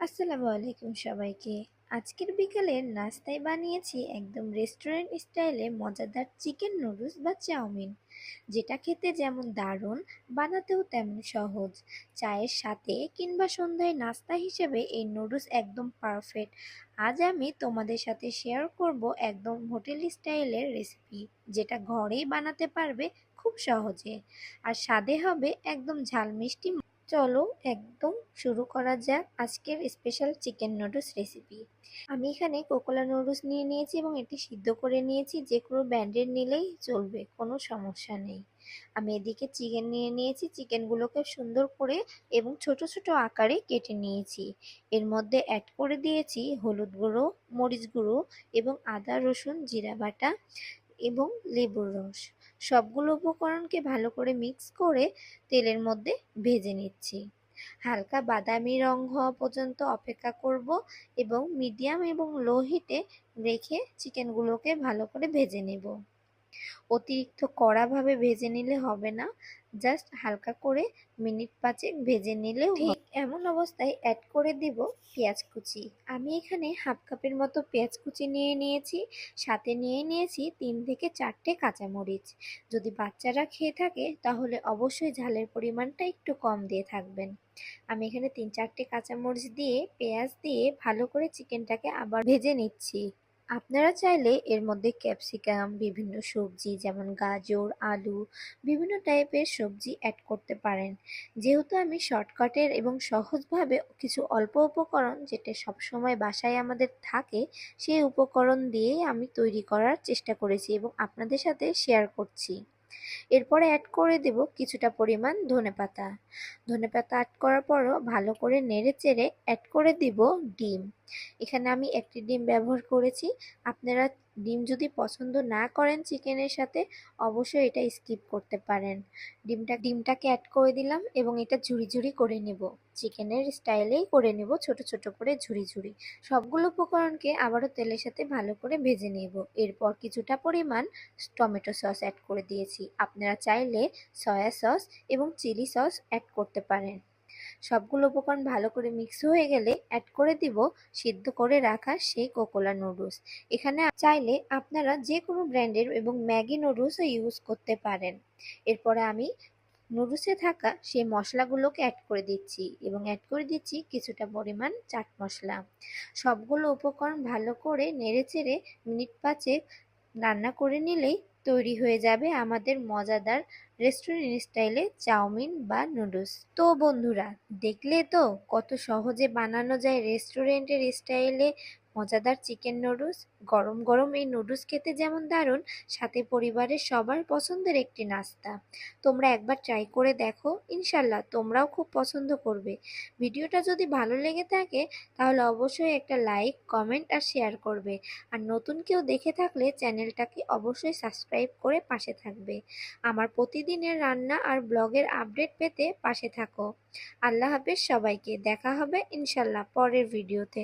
আসসালামু আলাইকুম সবাইকে। আজকের বিকালের নাস্তায় বানিয়েছি একদম রেস্টুরেন্ট স্টাইলে মজাদার চিকেন নুডলস বা চাউমিন, যেটা খেতে যেমন দারুণ, বানাতেও তেমন সহজ। চায়ের সাথে কিংবা সন্ধ্যায় নাস্তা হিসেবে এই নুডলস একদম পারফেক্ট আজ আমি তোমাদের সাথে শেয়ার করব একদম হোটেল স্টাইলের রেসিপি যেটা ঘরেই বানাতে পারবে খুব সহজে। আর স্বাদে হবে একদম ঝাল মিষ্টি চলো একদম শুরু করা যাক আজকের স্পেশাল চিকেন নুডলস রেসিপি আমি এখানে কোকোলা নুডলস নিয়ে নিয়েছি এবং এটি সিদ্ধ করে নিয়েছি, যে কোনো ব্র্যান্ডের নিলেই চলবে, কোনো সমস্যা নেই। আমি এদিকে চিকেন নিয়ে নিয়েছি চিকেনগুলোকে সুন্দর করে এবং ছোট ছোট আকারে কেটে নিয়েছি। এর মধ্যে অ্যাড করে দিয়েছি হলুদ গুঁড়ো, মরিচ গুঁড়ো এবং আদা, রসুন, জিরা বাটা এবং লেবুর রস। সবগুলো উপকরণকে ভালো করে মিক্স করে তেলের মধ্যে ভেজে নিচ্ছি। হালকা বাদামি রং হওয়া পর্যন্ত অপেক্ষা করব এবং মিডিয়াম এবং লো হিটে রেখে চিকেনগুলোকে ভালো করে ভেজে নেব। অতিরিক্ত কড়াভাবে ভেজে নিলে হবে না জাস্ট হালকা করে মিনিট পাঁচেক ভেজে নিলেও ঠিক এমন অবস্থায় অ্যাড করে দিব পেঁয়াজ কুচি। আমি এখানে হাফ কাপের মতো পেঁয়াজ কুচি নিয়ে নিয়েছি সাথে নিয়ে নিয়েছি তিন থেকে চারটে কাঁচামরিচ। যদি বাচ্চারা খেয়ে থাকে তাহলে অবশ্যই ঝালের পরিমাণটা একটু কম দিয়ে থাকবেন। আমি এখানে তিন চারটে কাঁচামরিচ দিয়ে পেঁয়াজ দিয়ে ভালো করে চিকেনটাকে আবার ভেজে নিচ্ছি। আপনারা চাইলে এর মধ্যে ক্যাপসিকাম, বিভিন্ন সবজি যেমন গাজর, আলু, বিভিন্ন টাইপের সবজি অ্যাড করতে পারেন। যেহেতু আমি শর্টকাটের এবং সহজভাবে কিছু অল্প উপকরণ যেটা সবসময় বাসায় আমাদের থাকে, সেই উপকরণ দিয়েই আমি তৈরি করার চেষ্টা করেছি এবং আপনাদের সাথে শেয়ার করছি। এরপরে অ্যাড করে দেব কিছুটা পরিমাণ ধনেপাতা ধনেপাতা অ্যাড করার পরও ভালো করে নেড়ে চেড়ে অ্যাড করে দিব ডিম। এখানে আমি একটি ডিম ব্যবহার করেছি। আপনারা ডিম যদি পছন্দ না করেন চিকেনের সাথে, অবশ্যই এটা স্কিপ করতে পারেন। ডিমটা, ডিমটাকে অ্যাড করে দিলাম এবং এটা ঝুড়ি ঝুড়ি করে নেব। চিকেনের স্টাইলেই করে নেব, ছোট ছোট করে ঝুড়ি ঝুড়ি সবগুলো উপকরণকে আবারও তেলের সাথে ভালো করে ভেজে নেব। এরপর কিছুটা পরিমাণ টমেটো সস অ্যাড করে দিয়েছি। আপনারা চাইলে সয়া সস এবং চিলি সস অ্যাড করতে পারেন। সবগুলো উপকরণ ভালো করে মিক্স হয়ে গেলে অ্যাড করে দিব সিদ্ধ করে রাখা সেই কোকোলা নুডলস এখানে চাইলে আপনারা যে কোনো ব্র্যান্ডের এবং ম্যাগি নুডলসও ইউজ করতে পারেন। এরপরে আমি নুডলসে থাকা সেই মশলাগুলোকে অ্যাড করে দিচ্ছি এবং অ্যাড করে দিচ্ছি কিছুটা পরিমাণ চাট মশলা। সবগুলো উপকরণ ভালো করে নেড়ে চেড়ে মিনিট পাঁচেক রান্না করে নিলেই তৈরি হয়ে যাবে আমাদের মজাদার রেস্টুরেন্ট স্টাইলে চাউমিন বা নুডলস তো বন্ধুরা, দেখলে তো কত সহজে বানানো যায় রেস্টুরেন্টের স্টাইলে মজাদার চিকেন নুডলস, গরম গরম এই নুডলস খেতে যেমন দারুণ, সাথে পরিবারের সবার পছন্দের একটি নাস্তা। তোমরা একবার ট্রাই করে দেখো ইনশাল্লাহ তোমরাও খুব পছন্দ করবে। ভিডিওটা যদি ভালো লেগে থাকে, তাহলে অবশ্যই একটা লাইক কমেন্ট আর শেয়ার করবে। আর নতুন কেউ দেখে থাকলে চ্যানেলটাকে অবশ্যই সাবস্ক্রাইব করে পাশে থাকবে। আমার প্রতিদিনের রান্না আর ব্লগের আপডেট পেতে পাশে থাকো। আল্লাহ হাফেজ সবাইকে, দেখা হবে ইনশাল্লাহ পরের ভিডিওতে